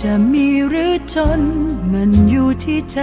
จะมีหรือจนมันอยู่ที่ใจ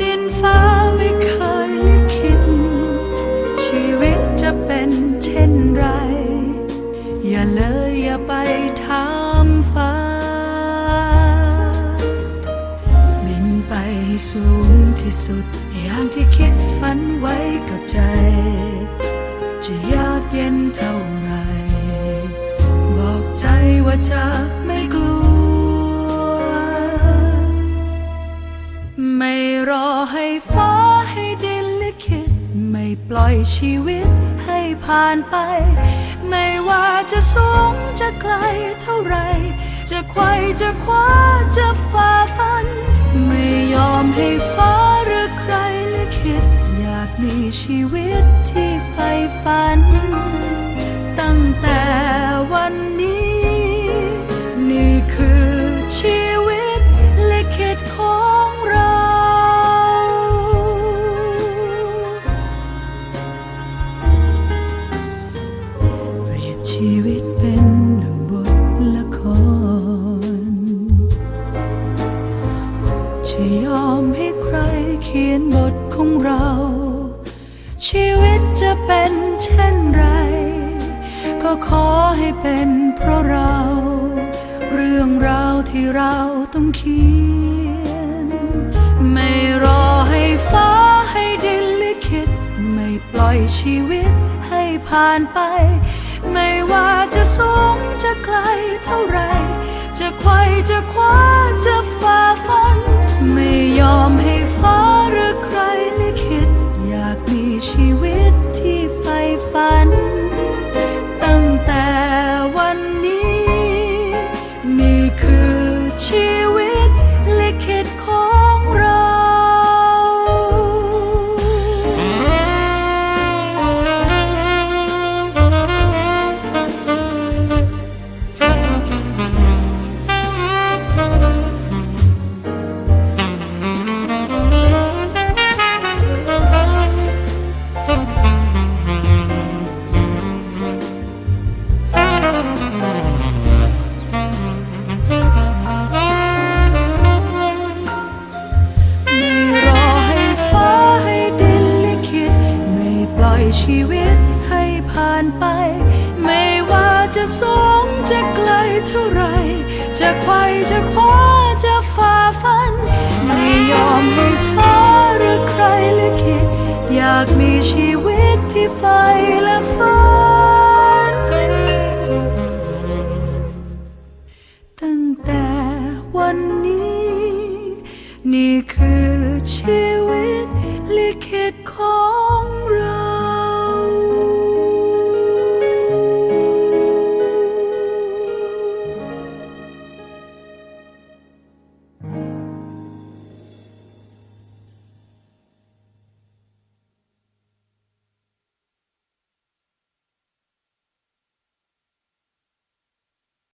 ดินฟ้าไม่เคยลิขิตชีวิตจะเป็นเช่นไร อย่าเลยอย่าไปถามฟ้า บินไปสูงที่สุด อย่างที่คิดฝันไว้กับใจ จะยากเย็นเท่าไหรบอกใจว่าจะ รอให้ฟ้าให้ดินลิขิตไม่ปล่อยชีวิตให้ผ่านไป ไม่ว่าจะสูงจะไกลเท่าไร จะไขว่จะคว้าจะฝ่าฟัน ไม่ยอมให้ฟ้าหรือใครลิขิตอยากมีชีวิตที่ใฝ่ฝัน ชีวิตเป็นหนึ่งบทละคร จะยอมให้ใครเขียนบทของเรา ชีวิตจะเป็นเช่นไร ก็ขอให้เป็นเพราะเรา เรื่องราวที่เราต้องเขียน ไม่รอให้ฟ้าให้ดินลิขิตไม่ปล่อยชีวิตให้ผ่านไป ไม่ว่าจะสูงจะไกลเท่าไร จะไขว่จะคว้าจะฝ่าฟันไม่ ชีวิตให้ผ่านไป ไม่ว่าจะสูงจะไกลเท่าไร จะไขว่จะคว้าจะฝ่าฟัน ไม่ยอมให้ฟ้าหรือใครลิขิตอยากมีชีวิตที่ใฝ่และฝัน ตั้งแต่วันนี้ นี่คือชี